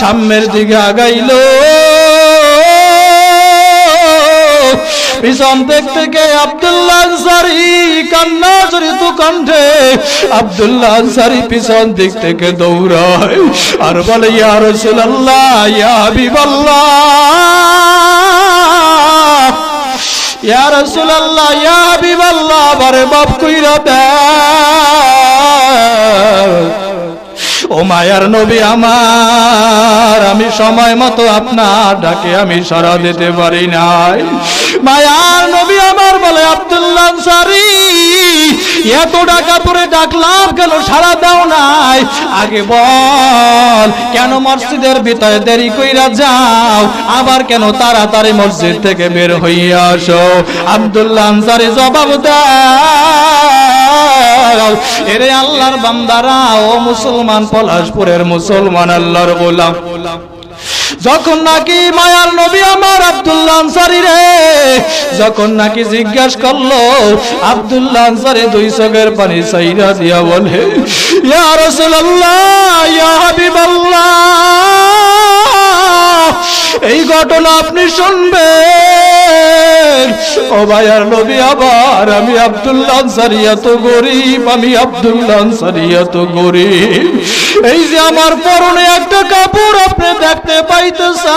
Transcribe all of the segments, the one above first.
সামনের দিকে আগাইল। পিছন দিক থেকে আব্দুল্লাহ আনসারি, কান্না জড়িত কণ্ঠে আব্দুল্লাহ আনসারি পিছন দিক থেকে দৌড়ায়। আর বলে, ইয়া রাসূলুল্লাহ, ইয়া হাবিবাল্লাহ, ইয়া রাসূলুল্লাহ, ইয়া বারে বাপ কইরা দেয়। ও মায়ার নবী আমার, আমি সময় মতো আপনার ডাকে আমি সারা দিতে পারি নাই। মায়ার নবী আমার বলে, আব্দুল্লাহ আনসারী, এত টাকা পরে ডাকলাম কেন? সারা দাও নাই। আগে বল, কেন মসজিদের ভিতরে দেরি কইরা যাও? আবার কেন তাড়াতাড়ি মসজিদ থেকে বের হইয়া আসো? আব্দুল্লাহ আনসারী জবাব দাও এরে আল্লাহর বান্দারা, ও মুসলমান, পলাশপুরের মুসলমান, আল্লাহর গোলাম। যখন নাকি মায়ার নবী আমার আব্দুল্লাহ আনসারি রে, যখন নাকি জিজ্ঞাস করল, আব্দুল্লাহ আনসারি দুই চোখের পানি সাইরা দিয়া বলে, ইয়া রাসূলুল্লাহ, ইয়া হাবিবাল্লাহ, এই ঘটনা আপনি শুনবেন? ও ভাইয়ার নবী আবার, আমি আব্দুল্লাহ আনসারি তো গরিব, আমি আব্দুল্লাহ আনসারি তো গরিব। এই যে আমার পরনে একটা কাপড় দেখতে পাইতেছেন।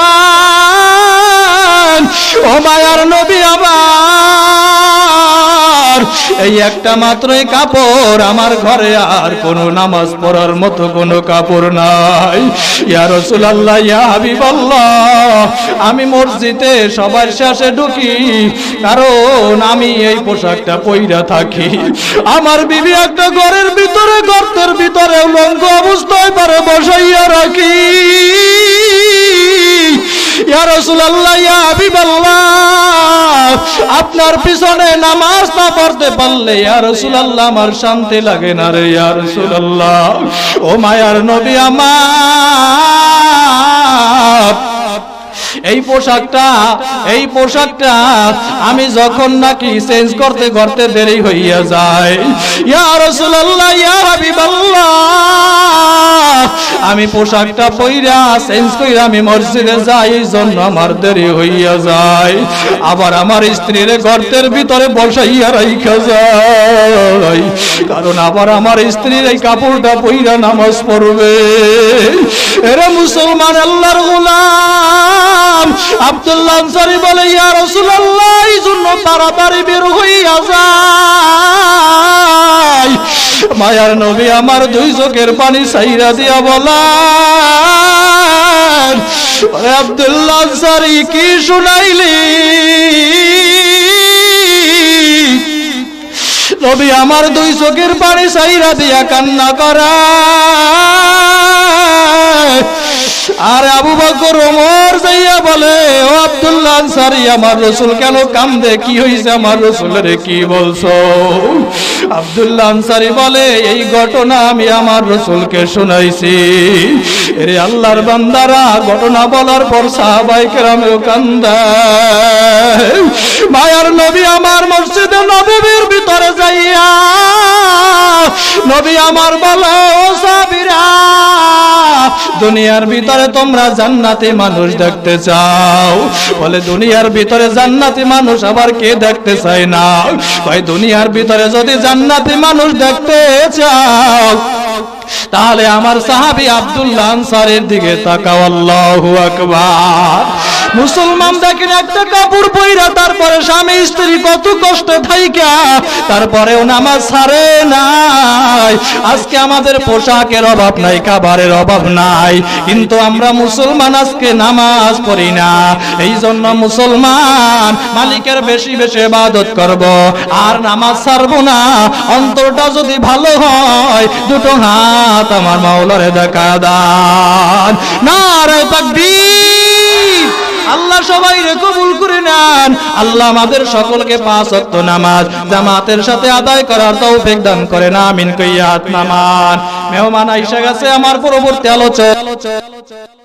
ও মায়ার নবী আবার এই একটা মাত্রই কাপড় আমার ঘরে আর কোনো নামাজ পড়ার মতো কোনো কাপড় নাই। ইয়া রাসূলুল্লাহ, ইয়া হাবিবাল্লাহ, আমি মসজিদে সবার শেষে ঢুকি, কারণ আমি এই পোশাকটা পইরা থাকি। আমার বিবি একটা ঘরের ভিতরে, গর্তের ভিতরে লঙ্গ অবস্থায় পারে বসাইয়া রাখি। ইয়া রাসূলুল্লাহ, ইয়া হাবিবাল্লাহ আপনার পিছনে নামাজ না পড়তে পারলে ইয়া রাসূলুল্লাহ, আমার শান্তি লাগে না রে ইয়া রাসূলুল্লাহ। ও মায়ার নবী আমার। এই পোশাকটা এই পোশাকটা আমি যখন নাকি চেঞ্জ করতে করতে দেরি হইয়া যায়। ইয়া রাসূলুল্লাহ, ইয়া হাবিবাল্লাহ আমি পোশাকটা পইরা চেঞ্জ কইরা আমি মসজিদে যাই, জন্য আমার দেরি হইয়া যায়। আবার আমার স্ত্রীর গর্তের ভিতরে বসাইয়া রাইখা যায়। কারণ আবার আমার স্ত্রীর এই কাপড়টা পইরা নামাজ পড়বে। এরা মুসলমান আল্লাহর গোলাম, আব্দুল্লাহ আনসারী বলে, ইয়া রাসূলুল্লাহ, এই জন্য তাড়াতাড়ি বের হইয়া যায়। মায়ার নবী আমার দুই চোখের পানি সাইরা দিয়া বলা আব্দুল্লাহ আনসারী কি শুনাইলি? নবী আমার দুই চোখের পানি সাইরা দিয়া কান্না করা। আর আবু বকর ওমর যাইয়া বলে, ও আব্দুল্লাহ আনসারী, আমার রসুল কেন কান্দে? কি হইছে আমার রসুলের? কি বলছো? আব্দুল্লাহ আনসারী বলে, এই ঘটনা আমি আমার রসুলকে শুনাইছি। এরে আল্লাহর বান্দারা, ঘটনা বলার পর সাহাবাই কেরামেও কান্দা। মায়ার নবী আমার মসজিদে নবীর ভিতরে যাইয়া, নবী আমার বলে দুনিয়ার ভিতরে তোমরা জান্নাতি মানুষ দেখতে চাও। বলে দুনিয়ার ভিতরে জান্নাতি মানুষ আবার কে দেখতে চাই না? ভাই, দুনিয়ার ভিতরে যদি জান্নাতি মানুষ দেখতে চাও, তাহলে আমার সাহাবি আব্দুল্লাহ আনসারের দিকে তাকাও। আল্লাহু আকবার। মুসলমান দেখেন একটা কাপড় পইরা, তারপরে স্বামী স্ত্রী কত কষ্ট থাইকা, তারপরেও নামাজ ছাড়ে নাই। আজকে আমাদের পোশাকের অভাব নাই, খাবারের অভাব নাই, কিন্তু আমরা মুসলমান আজকে নামাজ পড়ি না। এই জন্য মুসলমান মালিকের বেশি বেশি ইবাদত করব, আর নামাজ ছাড়বো না। অন্তরটা যদি ভালো হয়, দুটো হাত আমার মাওলারে দেখা দান। নারে তাকবীর। আল্লাহ সবাই কবুল করে নেন। আল্লাহ আমাদের সকলকে পাঁচ অক্ত নামাজ, জামাতের সাথে আদায় করার তৌফিক দান করেন, আমিন কইয়াত নামান। মেহমান আইসা গেছে, আমার পরবর্তী আলোচনা